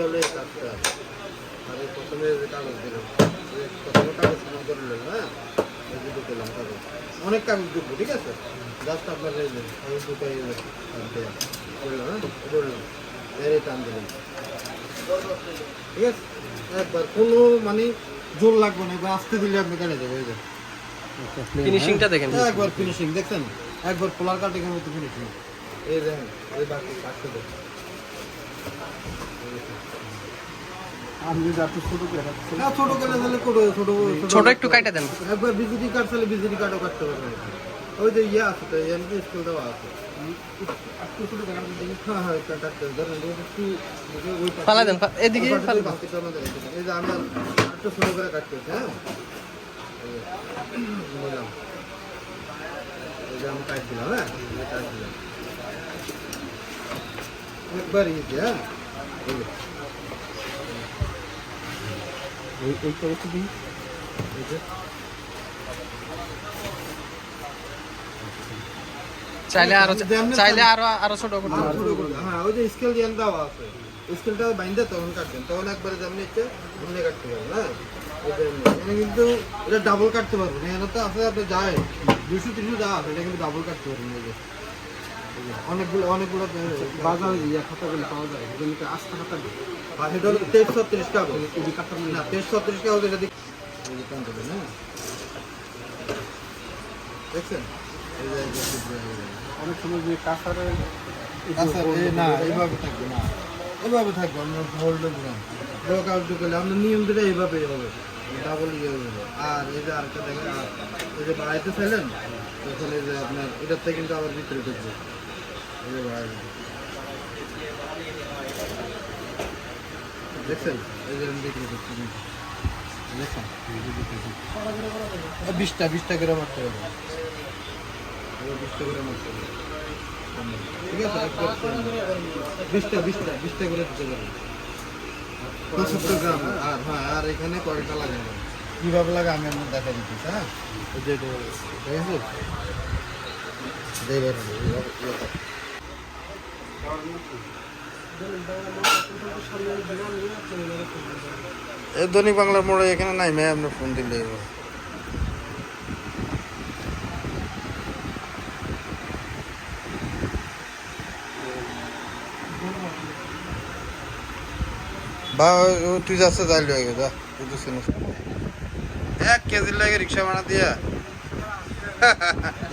এই কাজটা আমি প্রথমে যে কাগজ দিলাম প্রথমে কাগজ জমা করে নিলাম হ্যাঁ? এই যে ঢুকেলাম কাগজ। অনেক কাগজ ঢুকবো ঠিক আছে? জাস্ট আপনার এই যে কাগজ এই যে করলাম হ্যাঁ? করলাম এর টান দিলাম ঠিক আছে? একবার কোনো মানে জোর লাগবে না এবার আসতে দিলে আপনি কেটে দেবো এই যে। ফিনিশিংটা দেখেন একবার ফিনিশিং দেখছেন? একবার পোলার কাটিংয়ের মতো ফিনিশিং এই দেখেন এই বাকি কাটতে একটু ছোট করে রাখছি না ছোট করে দিলে ছোট ছোট ছোট একটু কাইটা দেন। একবার বিজেপি কার্ড চাইলে বিজেপি কার্ডও কাটতে পারবেন ওই যে ইয়ে আছে তো এমপি স্কুল দেওয়া আছে। একটু ছোট করে রাখছি হ্যাঁ হ্যাঁ দেন এদিকে এই যে- একটু ছোট করে কাটতেছি হ্যাঁ? এই এই যে আমি কাট দিলাম হ্যাঁ? কাট দিলাম। একবার ইয়ে হ্যাঁ এই যে এই এই করে দিই এই যে চাইলে আরও চাইলে আরও আরও ছোট করতে আর পারবেন। ছোট করে দাও। হ্যাঁ ওই যে স্কেল দিয়ে দেওয়া আছে স্কেলটা বাইন্দে তখন কাটবেন তখন একবারে যেমনি ইচ্ছে এমনি কাটতে পারবেন হ্যাঁ এই যে এমনি। এখানে কিন্তু এটা ডাবল কাটতে পারবেন এখানে তো আছে আপনি যায় দুশো তিনশো যা আছে এটা কিন্তু ডাবল কাটতে পারবেন এই যে এই যে। অনেকগুলো অনেকগুলো বাজারে ইয়া খাতাগুলো পাওয়া যায় যেমনি আস্থা খাতা আর হলো এই না এটা দেখছেন। অনেক সময় যে না এইভাবে থাকবে না। এভাবে থাকবে আমরা হোল্ডে নিয়ম দিলে এইভাবেই হবে। ডাবল ইয়ে হবে আর এই যে আরেকটা দেখেন আর এই যে বাড়াইতে চাইলেন এই যে আপনার এটার থেকে কিন্তু আবার যে বাড়াই দেখছেন বিশটা বিশটা করে মারতে হবে। বিশটা করে মারতে হবে। ঠিক আছে বিশটা বিশটা বিশটা করে দিতে পারবেন পঁচাত্তর গ্রাম আর হ্যাঁ আর এখানে কয়টা লাগানো কীভাবে লাগে আমি আপনার দেখা দিচ্ছি হ্যাঁ? ঠিক আছে? এই দৈনিক বাংলার মোড়ে এখানে নাই, মেয়ে আপনার ফোন দিলে বা তুই এক কেজির লাগে রিক্সা বানা দিয়া।